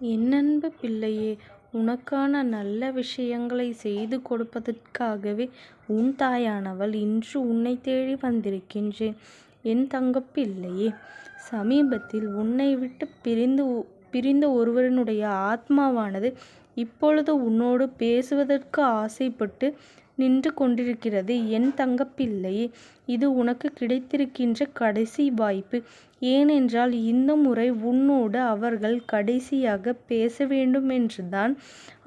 என்னன்பு பிள்ளையே உனக்கான நல்ல விஷயங்களை செய்து கொடுப்பதற்காகவே உன் தாயானவள் இன்று உன்னை தேடி வந்திருக்கின்றேன். என் தங்கப்பிள்ளையே சமீபத்தில் உன்னை விட்டு பிரிந்து பிரிந்த ஒருவரினுடைய ஆத்மாவானது இப்பொழுது உன்னோடு பேசுவதற்கு ஆசைப்பட்டு நின்று கொண்டிருக்கிறது. என் தங்கப்பிள்ளை இது உனக்கு கிடைத்திருக்கின்ற கடைசி வாய்ப்பு. ஏனென்றால் இந்த முறை உன்னோடு அவர்கள் கடைசியாக பேச வேண்டும் என்றுதான்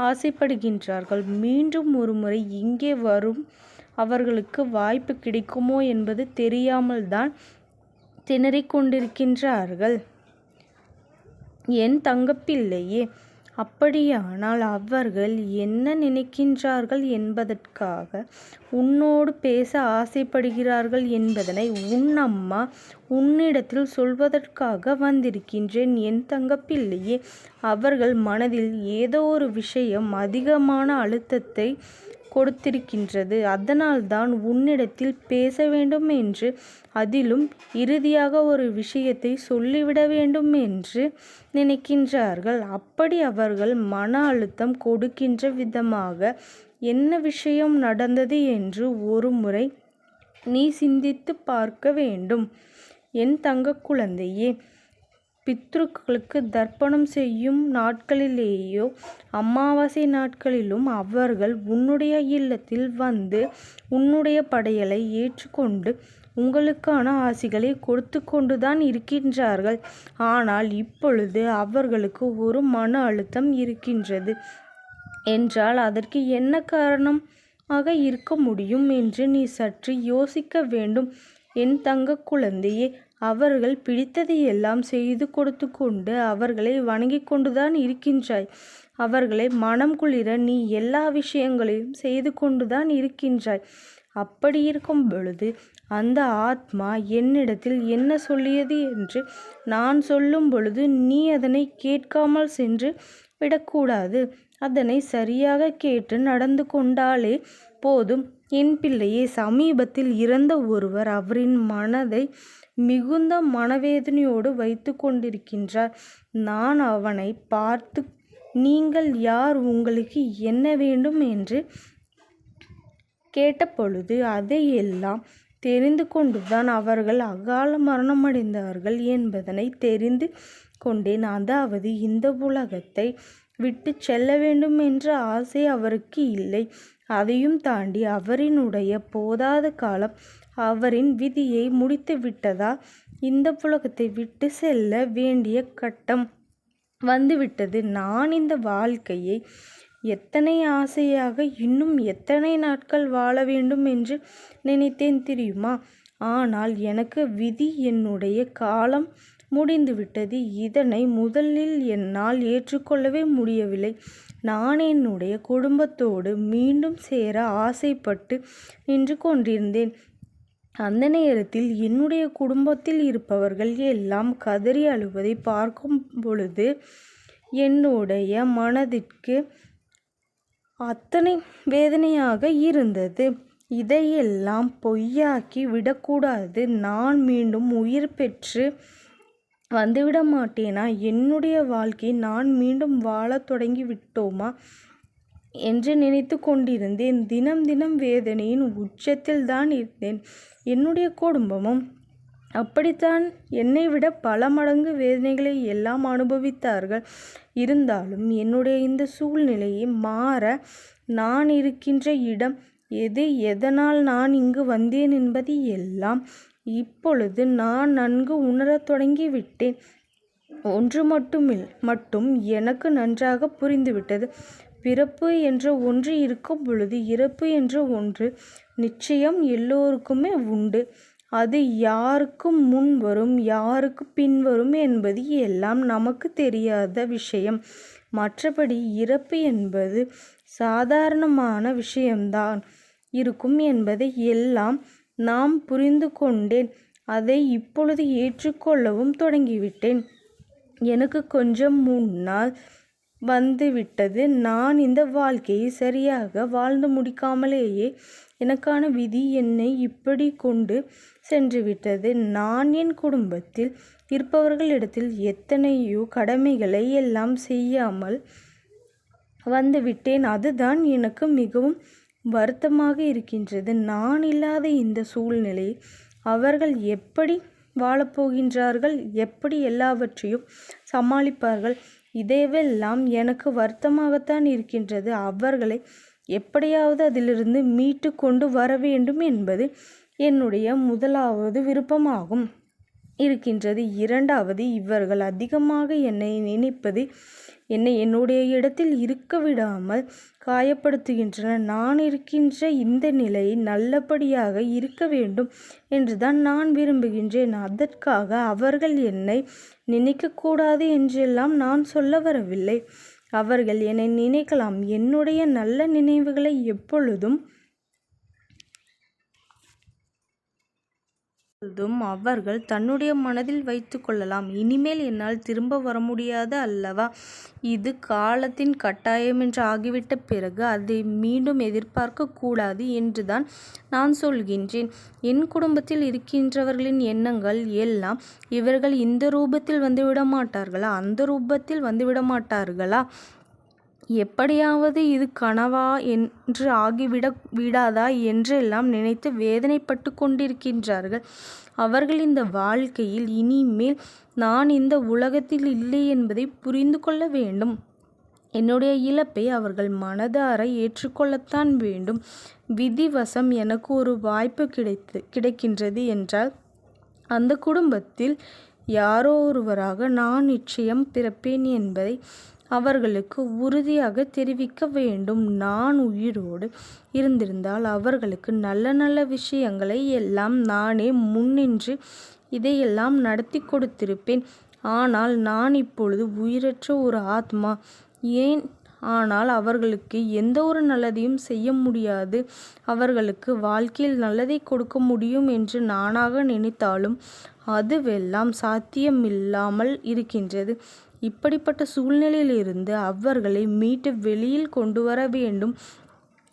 ஆசைப்படுகின்றார்கள். மீண்டும் ஒருமுறை இங்கே வரும் அவர்களுக்கு வாய்ப்பு கிடைக்குமோ என்பது தெரியாமல்தான் திணறிக் கொண்டிருக்கின்றார்கள். என் தங்கப்பிள்ளையே அப்படியானால் அவர்கள் என்ன நினைக்கின்றார்கள் என்பதற்காக உன்னோடு பேச ஆசைப்படுகிறார்கள் என்பதனை உன் அம்மா உன்னிடத்தில் சொல்வதற்காக வந்திருக்கின்றேன். என் தங்கப்பிள்ளையே அவர்கள் மனதில் ஏதோ ஒரு விஷயம் அதிகமான அழுத்தத்தை கொடுத்திருக்கின்றது. அதனால்தான் உன்னிடத்தில் பேச வேண்டும் என்று அதிலும் இறுதியாக ஒரு விஷயத்தை சொல்லிவிட வேண்டும் என்று நினைக்கின்றார்கள். அப்படி அவர்கள் மன அழுத்தம் கொடுக்கின்ற விதமாக என்ன விஷயம் நடந்தது என்று ஒரு முறை நீ சிந்தித்துப் பார்க்க வேண்டும். என் தங்க குழந்தையே பித்ருக்களுக்கு தர்ப்பணம் செய்யும் நாட்களிலேயோ அமாவாசை நாட்களிலும் அவர்கள் உன்னுடைய இல்லத்தில் வந்து உன்னுடைய படையலை ஏற்றுக்கொண்டு உங்களுக்கான ஆசிகளை கொடுத்து கொண்டுதான் இருக்கின்றார்கள். ஆனால் இப்பொழுது அவர்களுக்கு ஒரு மன அழுத்தம் இருக்கின்றது என்றால் அதற்கு என்ன காரணமாக இருக்க முடியும் என்று நீ சற்று யோசிக்க வேண்டும். என் தங்க குழந்தையே அவர்கள் பிடித்ததை எல்லாம் செய்து கொடுத்துக்கொண்டு அவர்களை வணங்கி கொண்டுதான் இருக்கின்றாய். அவர்களை மனம் குளிர நீ எல்லா விஷயங்களையும் செய்து கொண்டுதான் இருக்கின்றாய். அப்படி இருக்கும் பொழுது அந்த ஆத்மா என்னிடத்தில் என்ன சொல்லியது என்று நான் சொல்லும் பொழுது நீ அதனை கேட்காமல் சென்று விடக்கூடாது. அதனை சரியாக கேட்டு நடந்து கொண்டாலே போதும். என் பிள்ளையே சமீபத்தில் இறந்த ஒருவர் அவரின் மனதை மிகுந்த மனவேதனையோடு வைத்து கொண்டிருக்கின்றார். நான் அவனை பார்த்து நீங்கள் யார் உங்களுக்கு என்ன வேண்டும் என்று கேட்டபொழுது அதையெல்லாம் தெரிந்து கொண்டுதான் அவர்கள் அகால மரணமடைந்தார்கள் என்பதனை தெரிந்து கொண்டேன். அதாவது இந்த உலகத்தை விட்டுச் செல்ல வேண்டும் என்ற ஆசை அவருக்கு இல்லை. அதையும் தாண்டி அவரினுடைய போதாத காலம் அவரின் விதியை முடித்து விட்டதா இந்த புலகத்தை விட்டு செல்ல வேண்டிய கட்டம் வந்துவிட்டது. நான் இந்த வாழ்க்கையை எத்தனை ஆசையாக இன்னும் எத்தனை நாட்கள் வாழ வேண்டும் என்று நினைத்தேன் தெரியுமா? ஆனால் எனக்கு விதி என்னுடைய காலம் முடிந்துவிட்டது. இதனை முதலில் என்னால் ஏற்றுக்கொள்ளவே முடியவில்லை. நான் என்னுடைய குடும்பத்தோடு மீண்டும் சேர ஆசைப்பட்டு நின்று கொண்டிருந்தேன். அந்த நேரத்தில் என்னுடைய குடும்பத்தில் இருப்பவர்கள் எல்லாம் கதறி அழுவதைப் பார்க்கும் பொழுது என்னுடைய மனதிற்கு அத்தனை வேதனையாக இருந்தது. இதையெல்லாம் பொய்யாக்கி விடக்கூடாது. நான் மீண்டும் உயிர் பெற்று வந்துவிட மாட்டேனா? என்னுடைய வாழ்க்கையை நான் மீண்டும் வாழத் தொடங்கிவிட்டோமா? என்று நினைத்து கொண்டிருந்தேன். தினம் தினம் வேதனையின் உச்சத்தில் தான் இருந்தேன். என்னுடைய குடும்பமும் அப்படித்தான் என்னை விட பல மடங்கு வேதனைகளை எல்லாம் அனுபவித்தார்கள். இருந்தாலும் என்னுடைய இந்த சூழ்நிலையை மாற நான் இருக்கின்ற இடம் எது எதனால் நான் இங்கு வந்தேன் என்பது எல்லாம் இப்பொழுது நான் நன்கு உணரத் தொடங்கிவிட்டேன். ஒன்று மட்டும் எனக்கு நன்றாக புரிந்துவிட்டது. பிறப்பு என்ற ஒன்று இருக்கும் பொழுது இறப்பு என்ற ஒன்று நிச்சயம் எல்லோருக்குமே உண்டு. அது யாருக்கு முன் வரும் யாருக்கு பின் வரும் என்பது எல்லாம் நமக்கு தெரியாத விஷயம். மற்றபடி இறப்பு என்பது சாதாரணமான விஷயம்தான் இருக்கும் என்பதை எல்லாம் நாம் புரிந்து கொண்டேன். அதை இப்பொழுது ஏற்றுக்கொள்ளவும் தொடங்கிவிட்டேன். எனக்கு கொஞ்சம் முன்னால் வந்துவிட்டது. நான் இந்த வாழ்க்கையை சரியாக வாழ்ந்து முடிக்காமலேயே எனக்கான விதி என்னை இப்படி கொண்டு சென்றுவிட்டது. நான் என் குடும்பத்தில் இருப்பவர்களிடத்தில் எத்தனையோ கடமைகளை எல்லாம் செய்யாமல் வந்துவிட்டேன் அதுதான் எனக்கு மிகவும் வருத்தமாக இருக்கின்றது. நான் இல்லாத இந்த சூழ்நிலையில் அவர்கள் எப்படி வாழப்போகின்றார்கள் எப்படி எல்லாவற்றையும் சமாளிப்பார்கள்? இதேவெல்லாம் எனக்கு வருத்தமாகத்தான் இருக்கின்றது. அவர்களை எப்படியாவது அதிலிருந்து மீட்டு கொண்டு வர வேண்டும் என்பது என்னுடைய முதலாவது விருப்பமாகும். இருக்கின்றது. இரண்டாவது இவர்கள் அதிகமாக என்னை நினைப்பது என்னை என்னுடைய இடத்தில் இருக்க விடாமல் காயப்படுத்துகின்றன நான் இருக்கின்ற இந்த நிலை நல்லபடியாக இருக்க வேண்டும் என்றுதான் நான் விரும்புகின்றேன். அதற்காக அவர்கள் என்னை நினைக்கக்கூடாது என்றெல்லாம் நான் சொல்ல வரவில்லை. அவர்கள் என்னை நினைக்கலாம். என்னுடைய நல்ல நினைவுகளை எப்பொழுதும் எப்பொழுதும் அவர்கள் தன்னுடைய மனதில் வைத்து கொள்ளலாம். இனிமேல் என்னால் திரும்ப வர முடியாது அல்லவா? இது காலத்தின் கட்டாயம் என்று ஆகிவிட்ட பிறகு அதை மீண்டும் எதிர்பார்க்க கூடாது என்றுதான் நான் சொல்கின்றேன். என் குடும்பத்தில் இருக்கின்றவர்களின் எண்ணங்கள் எல்லாம் இவர்கள் இந்த ரூபத்தில் வந்துவிட மாட்டார்களா? அந்த ரூபத்தில் வந்துவிட மாட்டார்களா? எப்படியாவது இது கனவா என்று ஆகிவிட விடாதா என்றெல்லாம் நினைத்து வேதனைப்பட்டு கொண்டிருக்கின்றார்கள். அவர்கள் இந்த வாழ்க்கையில் இனிமேல் நான் இந்த உலகத்தில் இல்லை என்பதை புரிந்து கொள்ள வேண்டும். என்னுடைய இழப்பை அவர்கள் மனதார ஏற்றுக்கொள்ளத்தான் வேண்டும். விதிவசம் எனக்கு ஒரு வாய்ப்பு கிடைத்து கிடைக்கின்றது என்றால் அந்த குடும்பத்தில் யாரோ ஒருவராக நான் நிச்சயம் பிறப்பேன் என்பதை அவர்களுக்கு உறுதியாக தெரிவிக்க வேண்டும். நான் உயிரோடு இருந்திருந்தால் அவர்களுக்கு நல்ல நல்ல விஷயங்களை எல்லாம் நானே முன்னின்று இதையெல்லாம் நடத்தி கொடுத்திருப்பேன். ஆனால் நான் இப்பொழுது உயிரற்ற ஒரு ஆத்மா. ஏன்? ஆனால் அவர்களுக்கு எந்த ஒரு நல்லதையும் செய்ய முடியாது. அவர்களுக்கு வாழ்க்கையில் நல்லதை கொடுக்க முடியும் என்று நானாக நினைத்தாலும் அதுவெல்லாம் சாத்தியமில்லாமல் இருக்கின்றது. இப்படிப்பட்ட சூழ்நிலையிலிருந்து அவர்களை மீட்டு வெளியில் கொண்டு வர வேண்டும்.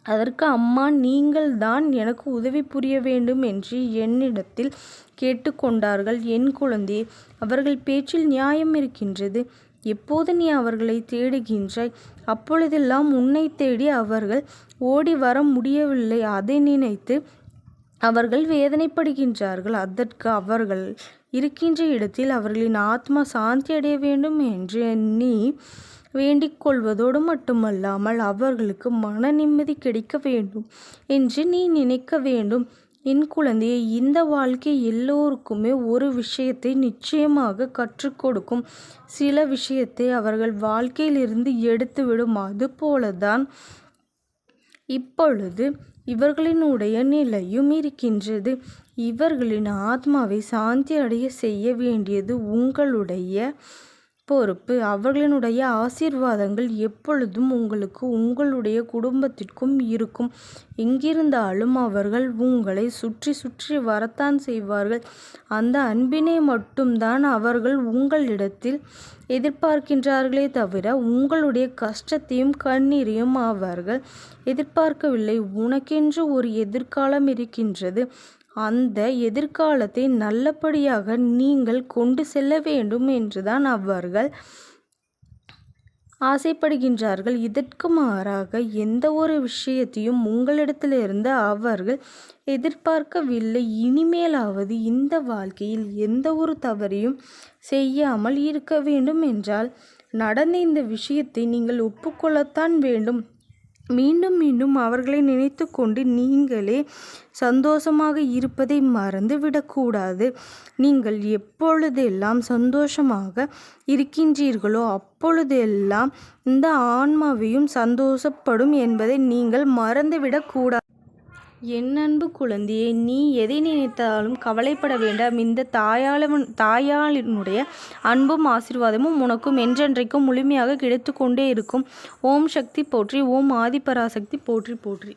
அதற்கு அம்மா நீங்கள் தான் எனக்கு உதவி புரிய வேண்டும் என்று என்னிடத்தில் கேட்டுக்கொண்டார்கள் என் குழந்தையே அவர்கள் பேச்சில் நியாயம் இருக்கின்றது. எப்போது நீ அவர்களை தேடுகின்றாய்? அப்பொழுதெல்லாம் உன்னை தேடி அவர்கள் ஓடி வர முடியவில்லை. அதை நினைத்து அவர்கள் வேதனைப்படுகின்றார்கள். அதற்கு அவர்கள் இருக்கின்ற இடத்தில் அவர்களின் ஆத்மா சாந்தி அடைய வேண்டும் என்று நீ வேண்டிக் கொள்வதோடு மட்டுமல்லாமல் அவர்களுக்கு மன நிம்மதி கிடைக்க வேண்டும் என்று நீ நினைக்க வேண்டும். என் குழந்தையை இந்த வாழ்க்கை எல்லோருக்குமே ஒரு விஷயத்தை நிச்சயமாக கற்றுக் கொடுக்கும். சில விஷயத்தை அவர்கள் வாழ்க்கையிலிருந்து எடுத்துவிடும். அதுபோல தான் இப்பொழுது இவர்களினுடைய நிலையும் இருக்கின்றது. இவர்களின் ஆத்மாவை சாந்தி அடைய செய்ய வேண்டியது உங்களுடைய பொறுப்பு. அவர்களினுடைய ஆசீர்வாதங்கள் எப்பொழுதும் உங்களுக்கு உங்களுடைய குடும்பத்திற்கும் இருக்கும். எங்கிருந்தாலும் அவர்கள் உங்களை சுற்றி சுற்றி வரத்தான் செய்வார்கள். அந்த அன்பினை மட்டும்தான் அவர்கள் உங்களிடத்தில் எதிர்பார்க்கின்றார்களே தவிர உங்களுடைய கஷ்டத்தையும் கண்ணீரையும் அவர்கள் எதிர்பார்க்கவில்லை. உனக்கென்று ஒரு எதிர்காலம் இருக்கின்றது. அந்த எதிர்காலத்தை நல்லபடியாக நீங்கள் கொண்டு செல்ல வேண்டும் என்றுதான் அவர்கள் ஆசைப்படுகின்றார்கள். இதற்கு மாறாக எந்த ஒரு விஷயத்தையும் உங்களிடத்திலிருந்து அவர்கள் எதிர்பார்க்கவில்லை. இனிமேலாவது இந்த வாழ்க்கையில் எந்த ஒரு தவறையும் செய்யாமல் இருக்க வேண்டும் என்றால் நடந்த இந்த விஷயத்தை நீங்கள் ஒப்புக்கொள்ளத்தான் வேண்டும். மீண்டும் மீண்டும் அவர்களை நினைத்து கொண்டு நீங்களே சந்தோஷமாக இருப்பதை மறந்து விடக்கூடாது நீங்கள் எப்பொழுதெல்லாம் சந்தோஷமாக இருக்கின்றீர்களோ அப்பொழுதெல்லாம் இந்த ஆன்மாவையும் சந்தோஷப்படும் என்பதை நீங்கள் மறந்துவிடக்கூடாது. என் அன்பு குழந்தையே நீ எதை நினைத்தாலும் கவலைப்பட வேண்டாம். இந்த தாயாளவன் தாயாளினுடைய அன்பும் ஆசிர்வாதமும் உனக்கும் என்றென்றைக்கும் முழுமையாக கிடைத்து கொண்டே இருக்கும். ஓம் சக்தி போற்றி ஓம் ஆதிபராசக்தி போற்றி போற்றி.